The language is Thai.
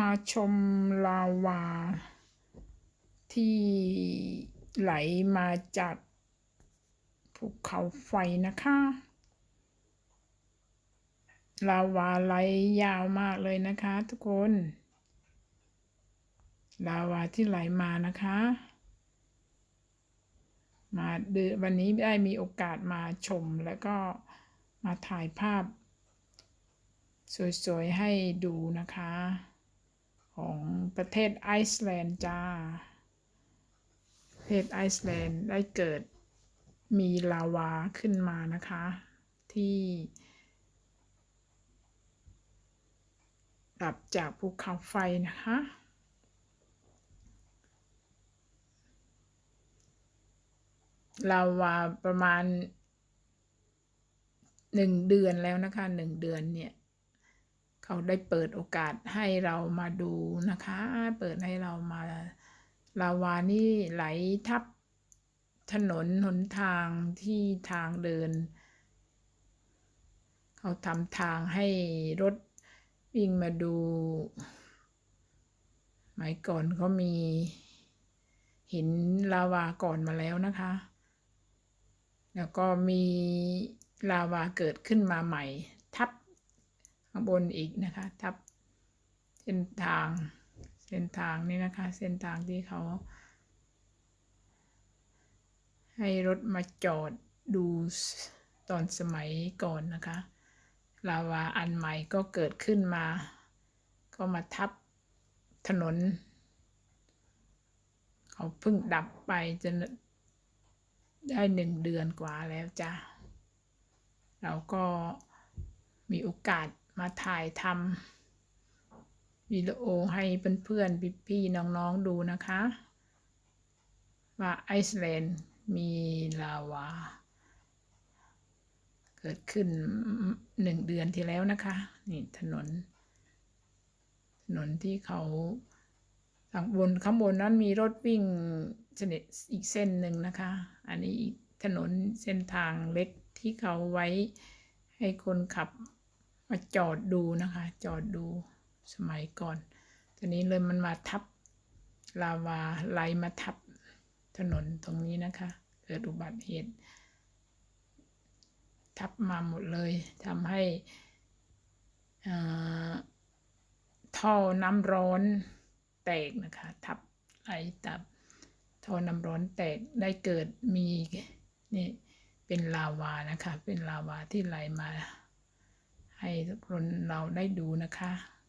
มาชมลาวา ที่ไหลมาจากภูเขาไฟนะคะ ลาวาไหลยาวมากเลยนะคะทุกคน ลาวาที่ไหลมานะคะ มาเดือวันนี้ได้มีโอกาสมาชมแล้วก็มาถ่ายภาพ สวย ๆ ให้ดูนะคะ ของประเทศไอซ์แลนด์จ้า ประเทศไอซ์แลนด์ได้เกิดมีลาวาขึ้นมานะคะ ที่ดับจากภูเขาไฟนะคะ ลาวาประมาณหนึ่งเดือนแล้วนะคะหนึ่งเดือนเนี่ย เขาได้เปิดโอกาสให้เรามาดูนะคะ เปิดให้เรามาลาวานี่ไหลทับถนนหนทางที่ทางเดิน เขาทำทางให้รถวิ่งมาดูหมายก่อนเขามีหินลาวาก่อนมาแล้วนะคะ แล้วก็มีลาวาเกิดขึ้นมาใหม่างบนอีกนะคะ ทับเส้นทาง เส้นทางนี่นะคะ เส้นทางที่เขา ให้รถมาจอดดูตอนสมัยก่อนนะคะ ลาวาอันใหม่ก็เกิดขึ้นมา ก็มาทับถนน เขาเพิ่งดับไปจนได้หนึ่งเดือนกว่าแล้วจ้ะเราก็มีโอกาส มาถ่ายทำวิดีโอให้เพื่อนๆพี่ๆน้องๆดูนะคะ ว่าไอซ์แลนด์มีลาวา เกิดขึ้นหนึ่งเดือนที่แล้วนะคะ นี่ถนน ถนนที่เขาทางบนข้างบนนั้นมีรถวิ่งชนิดอีกเส้นหนึ่งนะคะ อันนี้ถนนเส้นทางเล็กที่เขาไว้ให้คนขับ มาจอดดูนะคะ จอดดูสมัยก่อนตอนนี้เลยมันมาทับลาวาไหลมาทับถนนตรงนี้นะคะ เกิดอุบัติเหตุ ทับมาหมดเลยทำให้ท่อน้ำร้อนแตกนะคะ ทับไหลตับท่อน้ำร้อนแตกได้เกิดมีนี่เป็นลาวานะคะ เป็นลาวาที่ไหลมา ให้ทุกคนเราได้ดูนะคะ